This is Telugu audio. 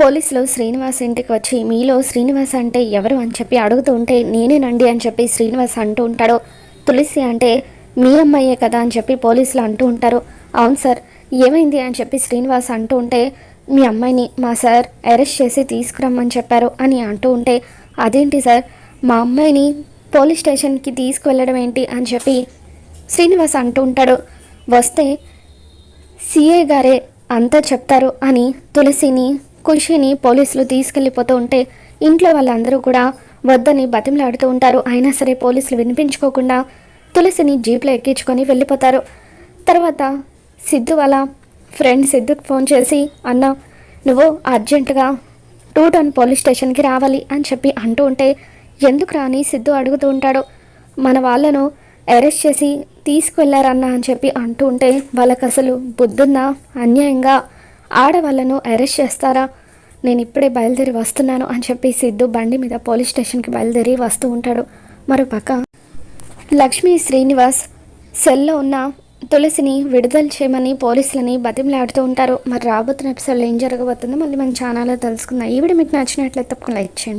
పోలీసులు శ్రీనివాస్ ఇంటికి వచ్చి మీలో శ్రీనివాస్ అంటే ఎవరు? అని చెప్పి అడుగుతూ ఉంటే నేనేనండి అని చెప్పి శ్రీనివాస్ అంటూ ఉంటాడు. తులసి అంటే మీ అమ్మాయే కదా అని చెప్పి పోలీసులు అంటూ ఉంటారు. అవును సార్ ఏమైంది? అని చెప్పి శ్రీనివాస్ అంటూ ఉంటే మీ అమ్మాయిని మా సార్ అరెస్ట్ చేసి తీసుకురమ్మని చెప్పారు అని అంటూ ఉంటే అదేంటి సార్? మా అమ్మాయిని పోలీస్ స్టేషన్కి తీసుకువెళ్ళడం ఏంటి? అని చెప్పి శ్రీనివాస్ అంటూ ఉంటాడు. వస్తే సిఏ గారే అంతా చెప్తారు అని తులసిని ఖుషిని పోలీసులు తీసుకెళ్ళిపోతూ ఉంటే ఇంట్లో వాళ్ళందరూ కూడా వద్దని బతిమలాడుతూ ఉంటారు. అయినా సరే పోలీసులు వినిపించుకోకుండా తులసిని జీప్లో ఎక్కించుకొని వెళ్ళిపోతారు. తర్వాత సిద్ధు వాళ్ళ ఫ్రెండ్ సిద్ధుకు ఫోన్ చేసి అన్న నువ్వు అర్జెంటుగా టూ టౌన్ పోలీస్ స్టేషన్కి రావాలి అని చెప్పి అంటూ ఉంటే ఎందుకు రాని సిద్ధు అడుగుతూ ఉంటాడు. మన వాళ్ళను అరెస్ట్ చేసి తీసుకువెళ్ళారన్నా అని చెప్పి అంటూ ఉంటే వాళ్ళకి అసలు బుద్ధుందా? అన్యాయంగా ఆడవాళ్ళను అరెస్ట్ చేస్తారా? నేను ఇప్పుడే బయలుదేరి వస్తున్నాను అని చెప్పి సిద్ధు బండి మీద పోలీస్ స్టేషన్కి బయలుదేరి వస్తూ ఉంటాడు. మరోపక్క లక్ష్మీ శ్రీనివాస్ సెల్లో ఉన్న తులసిని విడుదల చేయమని పోలీసులని బతిమలాడుతూ ఉంటారు. మరి రాబోతున్న ఎపిసోడ్లో ఏం జరగబోతుందో మళ్ళీ మన ఛానల్లో తెలుసుకుందాం. ఈ వీడియో మీకు నచ్చినట్లయితే తప్పకుండా లైక్ చేయండి.